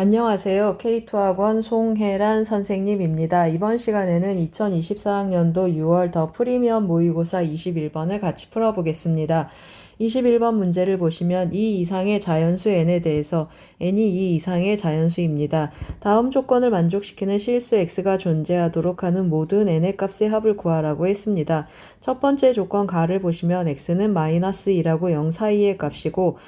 안녕하세요. K2학원 송혜란 선생님입니다. 이번 시간에는 2024학년도 6월 더 프리미엄 모의고사 21번을 같이 풀어보겠습니다. 21번 문제를 보시면 이 이상의 자연수 n에 대해서 n이 이 이상의 자연수입니다. 다음 조건을 만족시키는 실수 x가 존재하도록 하는 모든 n의 값의 합을 구하라고 했습니다. 첫 번째 조건 가를 보시면 x는 마이너스 2라고 0 사이의 값이고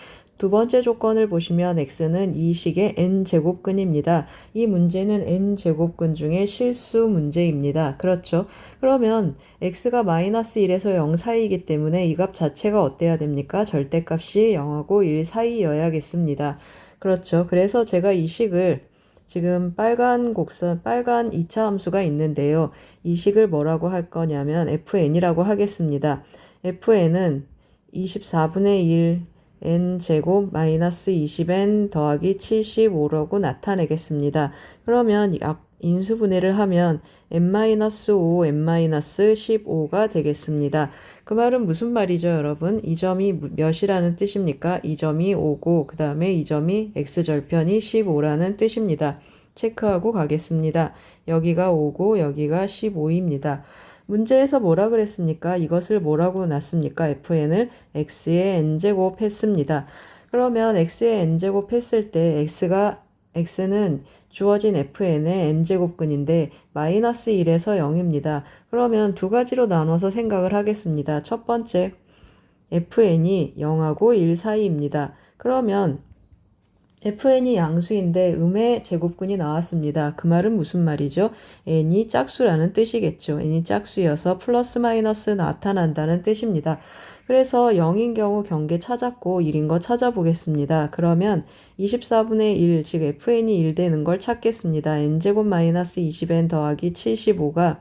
두 번째 조건을 보시면 x는 이 식의 n제곱근입니다. 이 문제는 n제곱근 중에 실수 문제입니다. 그렇죠? 그러면 x가 마이너스 1에서 0 사이이기 때문에 이 값 자체가 어때야 됩니까? 절대값이 0하고 1 사이여야겠습니다. 그렇죠? 그래서 제가 이 식을 지금 빨간 곡선, 빨간 2차 함수가 있는데요. 이 식을 뭐라고 할 거냐면 fn이라고 하겠습니다. fn은 24분의 1 n 제곱 마이너스 20n 더하기 75라고 나타내겠습니다. 그러면 앞 인수분해를 하면 n-5, n-15가 되겠습니다. 그 말은 무슨 말이죠, 여러분? 이 점이 몇이라는 뜻입니까? 이 점이 5고 그 다음에 이 점이 x절편이 15라는 뜻입니다. 체크하고 가겠습니다. 여기가 5고 여기가 15입니다. 문제에서 뭐라 그랬습니까? 이것을 뭐라고 놨습니까? fn을 x의 n제곱 했습니다. 그러면 x의 n제곱 했을 때 x가 x는 주어진 fn의 n제곱근인데 마이너스 1에서 0입니다. 그러면 두 가지로 나눠서 생각을 하겠습니다. 첫 번째 fn이 0하고 1 사이입니다. 그러면 fn이 양수인데 음의 제곱근이 나왔습니다. 그 말은 무슨 말이죠? n이 짝수라는 뜻이겠죠. n이 짝수여서 플러스 마이너스 나타난다는 뜻입니다. 그래서 0인 경우 경계 찾았고 1인 거 찾아보겠습니다. 그러면 24분의 1, 즉 fn이 1 되는 걸 찾겠습니다. n제곱 마이너스 20n 더하기 75가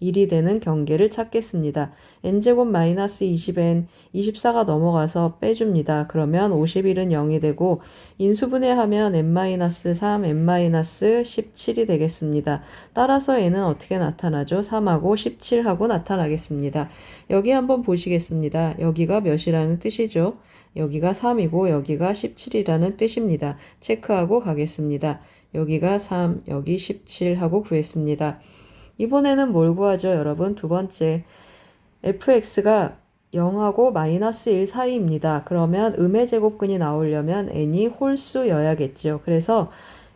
1이 되는 경계를 찾겠습니다. n제곱 마이너스 20n 24가 넘어가서 빼줍니다. 그러면 51은 0이 되고 인수분해하면 n-3, n-17이 되겠습니다. 따라서 n은 어떻게 나타나죠? 3하고 17하고 나타나겠습니다. 여기 한번 보시겠습니다. 여기가 몇이라는 뜻이죠? 여기가 3이고 여기가 17이라는 뜻입니다. 체크하고 가겠습니다. 여기가 3, 여기 17 하고 구했습니다. 이번에는 뭘 구하죠, 여러분? 두 번째. fx가 0하고 마이너스 1 사이입니다. 그러면 음의 제곱근이 나오려면 n이 홀수여야겠죠. 그래서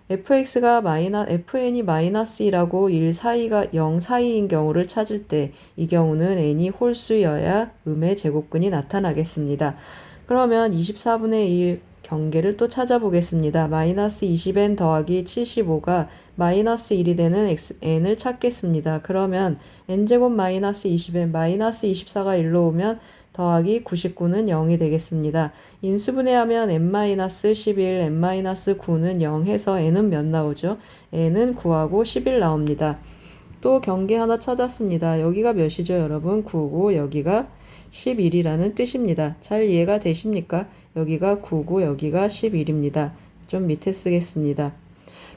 fx가 마이너, fn이 마이너스 1하고 1 사이가 0 사이인 경우를 찾을 때 이 경우는 n이 홀수여야 음의 제곱근이 나타나겠습니다. 그러면 24분의 1 경계를 또 찾아보겠습니다. 마이너스 20n 더하기 75가 마이너스 1이 되는 x, n을 찾겠습니다. 그러면 n제곱 마이너스 20n 마이너스 24가 1로 오면 더하기 99는 0이 되겠습니다. 인수분해하면 n-11, n-9는 0 해서 n은 몇 나오죠? n은 9하고 11 나옵니다. 또 경계 하나 찾았습니다. 여기가 몇이죠, 여러분? 9고 여기가 11이라는 뜻입니다. 잘 이해가 되십니까? 여기가 9고 여기가 11입니다. 좀 밑에 쓰겠습니다.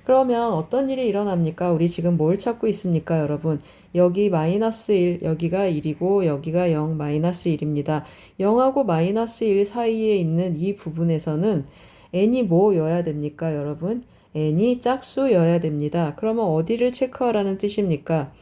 그러면 어떤 일이 일어납니까? 우리 지금 뭘 찾고 있습니까, 여러분? 여기 마이너스 1, 여기가 1이고 여기가 0, 마이너스 1입니다. 0하고 마이너스 1 사이에 있는 이 부분에서는 n이 뭐여야 됩니까, 여러분? N이 짝수여야 됩니다. 그러면 어디를 체크하라는 뜻입니까?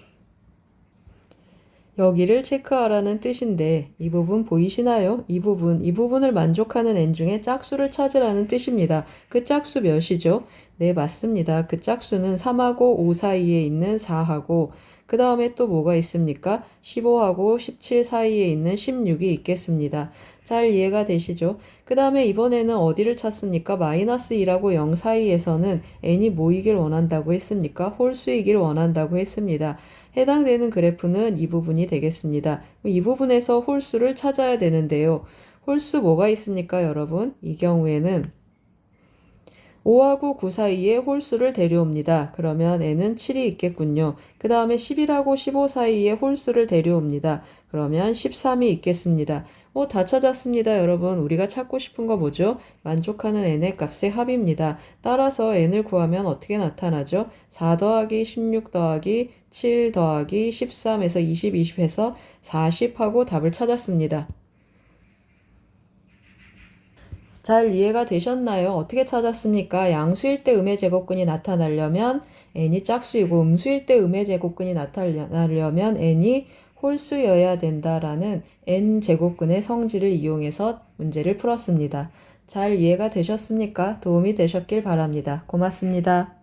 여기를 체크하라는 뜻인데 이 부분 보이시나요? 이 부분, 이 부분을 만족하는 n 중에 짝수를 찾으라는 뜻입니다. 그 짝수 몇이죠? 네, 맞습니다. 그 짝수는 3하고 5 사이에 있는 4하고 그 다음에 또 뭐가 있습니까? 15하고 17 사이에 있는 16이 있겠습니다. 잘 이해가 되시죠? 그 다음에 이번에는 어디를 찾습니까? 마이너스 2하고 0 사이에서는 n이 모이길 원한다고 했습니까? 홀수이길 원한다고 했습니다. 해당되는 그래프는 이 부분이 되겠습니다. 이 부분에서 홀수를 찾아야 되는데요. 홀수 뭐가 있습니까, 여러분? 이 경우에는 5하고 9 사이에 홀수를 데려옵니다. 그러면 n은 7이 있겠군요. 그 다음에 11하고 15 사이에 홀수를 데려옵니다. 그러면 13이 있겠습니다. 어, 다 찾았습니다, 여러분. 우리가 찾고 싶은 거 뭐죠? 만족하는 n의 값의 합입니다. 따라서 n을 구하면 어떻게 나타나죠? 4 더하기 16 더하기 7 더하기 13에서 20, 20 해서 40하고 답을 찾았습니다. 잘 이해가 되셨나요? 어떻게 찾았습니까? 양수일 때 음의 제곱근이 나타나려면 n이 짝수이고 음수일 때 음의 제곱근이 나타나려면 n이 홀수여야 된다라는 n 제곱근의 성질을 이용해서 문제를 풀었습니다. 잘 이해가 되셨습니까? 도움이 되셨길 바랍니다. 고맙습니다.